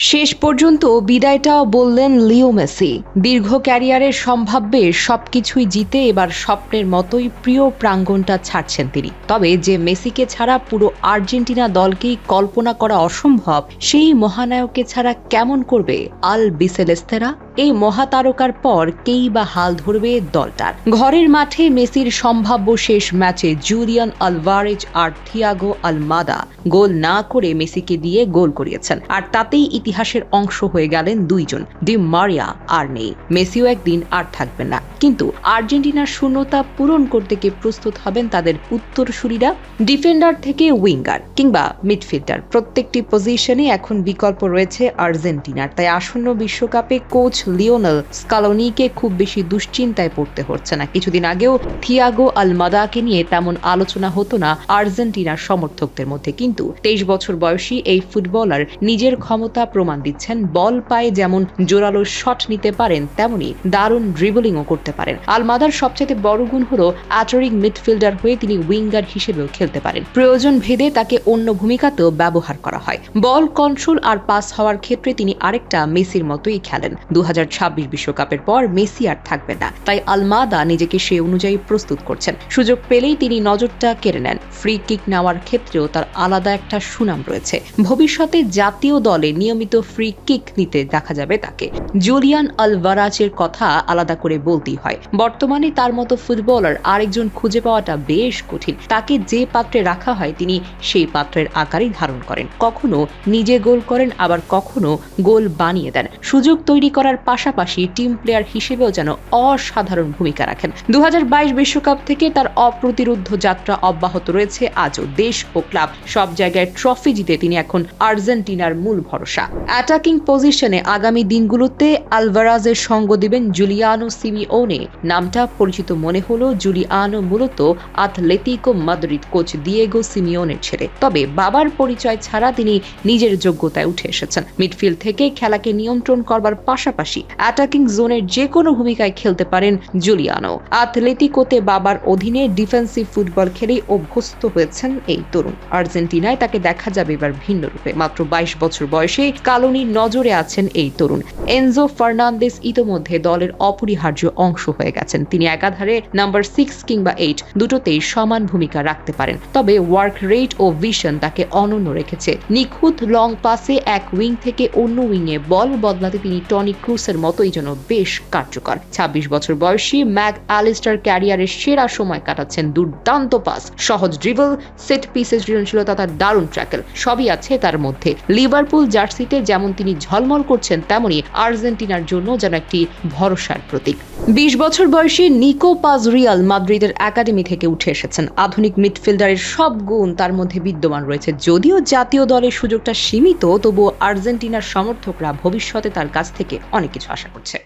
শেষ পর্যন্ত বিদায়টাও বললেন লিও মেসি। দীর্ঘ ক্যারিয়ারের সম্ভাব্যে সবকিছুই জিতে এবার স্বপ্নের মতোই প্রিয় প্রাঙ্গণটা ছাড়ছেন তিনি। তবে যে মেসিকে ছাড়া পুরো আর্জেন্টিনা দলকেই কল্পনা করা অসম্ভব, সেই মহানায়ককে ছাড়া কেমন করবে আল বিসেলেস্তেরা? এই মহাতারকার পর কেই বা হাল ধরবে দলটার। ঘরের মাঠে মেসির সম্ভাব্য শেষ ম্যাচে জুলিয়ান আলভারেজ আর থিয়াগো আলমাদা গোল না করে মেসিকে দিয়ে গোল করিয়েছেন। আর তাতেই ইতিহাসের অংশ হয়ে গেলেন দুইজন, ডি মারিয়া আর নেই। মেসিও একদিন আর থাকবেন না। কিন্তু আর্জেন্টিনার শূন্যতা পূরণ করতে কে প্রস্তুত হবেন তাদের উত্তরসূরিরা? ডিফেন্ডার থেকে উইঙ্গার কিংবা মিডফিল্ডার। প্রত্যেকটি পজিশনে এখন বিকল্প রয়েছে আর্জেন্টিনার। তাই আসন্ন বিশ্বকাপে কোচ লিওনেল স্কালোনিকে খুব বেশি দুশ্চিন্তায় পড়তে হচ্ছে না। কিছুদিন আগেও থিয়াগো আলমাদাকে নিয়ে তেমন আলোচনা হতো না আর্জেন্টিনার সমর্থকদের মধ্যে। কিন্তু তেইশ বছর বয়সী এই ফুটবলার নিজের ক্ষমতা প্রমাণ দিচ্ছেন, বল পায়ে যেমন জোরালো শট নিতে পারেন, তেমনি দারুণ ড্রিবলিংও করতে পারেন। আলমাদার সবচেয়ে বড় গুণ হলো অ্যাটারিং মিডফিল্ডার হয়ে তিনি উইঙ্গার হিসেবেও খেলতে পারেন। প্রয়োজন ভেদে তাকে অন্য ভূমিকাতেও ব্যবহার করা হয়। বল কন্ট্রোল আর পাস হওয়ার ক্ষেত্রে তিনি আরেকটা মেসির মতোই খেলেন। দু হাজার বিশ্বকাপের পর মেসি আর থাকবে না। তাই আলমাদা নিজেকে সে অনুযায়ী প্রস্তুত করছেন। সুযোগ পেলেই তিনি নজরটা কেড়ে নেন। ফ্রি কিক নেওয়ার ক্ষেত্রেও তার আলাদা একটা সুনাম রয়েছে। ভবিষ্যতে জাতীয় দলে নিয়মিত ফ্রি কিক নিতে দেখা যাবে তাকে। জুলিয়ান আলভারাজের কথা আলাদা করে বলতেই হয়। বর্তমানে তার মতো ফুটবলার আরেকজন খুঁজে পাওয়াটা বেশ কঠিন। তাকে যে পাত্রে রাখা হয় তিনি সেই পাত্রের আকারই ধারণ করেন। কখনো নিজে গোল করেন, আবার কখনো গোল বানিয়ে দেন। সুযোগ তৈরি করার পাশাপাশি টিম প্লেয়ার হিসেবেও যেন অসাধারণ ভূমিকা রাখেন। দু বিশ্বকাপ থেকে তার অপ্রতিরোধ্য যাত্রা অব্যাহত রয়েছে আজও দেশ ও ক্লাব। সব জায়গায় ট্রফি জিতে তিনি এখন আর্জেন্টিনার মূল ভরসা। অ্যাটাকিং পজিশনে আগামী দিনগুলোতে আলভারাজের সঙ্গ দিবেন জুলিয়ানো সিমিওনে। নামটা পরিচিত মনে হলো জুলিয়ানো মূলত আথলেটিকো মাদ্রিদ কোচ দিয়েগো সিমিওনের ছেড়ে তবে বাবার পরিচয় ছাড়া তিনি নিজের যোগ্যতায় উঠে এসেছেন। মিডফিল্ড থেকে খেলাকে নিয়ন্ত্রণ করবার পাশাপাশি অ্যাটাকিং জোনের যে কোনো ভূমিকায় খেলতে পারেন জুলিয়ানো। আথলেটিকোতে বাবার অধীনে ডিফেন্সিভ ফুটবল খেলেই অভ্যস্ত হয়েছেন এই তরুণ। আর্জেন্টিনায় তাকে দেখা যাবে এবার ভিন্ন রূপে। মাত্র বাইশ বছর বয়সে কালোনির নজরে আছেন এই তরুণ। এনজো ফার্নান্দেস ইতোমধ্যে দলের অপরিহার্য অংশ হয়ে গেছেন। তিনি একাধারে নাম্বার সিক্স কিংবা এইট দুটোতেই সমান ভূমিকা রাখতে পারেন। তবে ওয়ার্ক রেট ও ভিশন তাকে অনন্য রেখেছে। নিখুঁত লং পাসে এক উইং থেকে অন্য উইংয়ে বল বদলাতে তিনি টনি ক্রুসের মতোই যেন বেশ কার্যকর। ছাব্বিশ বছর বয়সী ম্যাক অ্যালিস্টার ক্যারিয়ারের সেরা সময় কাটাচ্ছেন দুর্দান্ত পাস। সহজ ড্রিবল, সেট পিসের সৃজনশীলতা, তার দারুণ ট্র্যাকেল, সবই আছে তার মধ্যে। লিভারপুল জার্সিতে যেমন তিনি ঝলমল করছেন, তেমনি আর্জেন্টিনার জন্য যেন একটি ভরসার প্রতীক। বিশ বছর বয়সী নিকো পাজ রিয়াল মাদ্রিদের একাডেমি থেকে উঠে এসেছেন। আধুনিক মিডফিল্ডারের সব গুণ তার মধ্যে বিদ্যমান রয়েছে। যদিও জাতীয় দলের সুযোগটা সীমিত, তবুও আর্জেন্টিনার সমর্থকরা ভবিষ্যতে তার কাছ থেকে অনেক কিছু আশা করছে।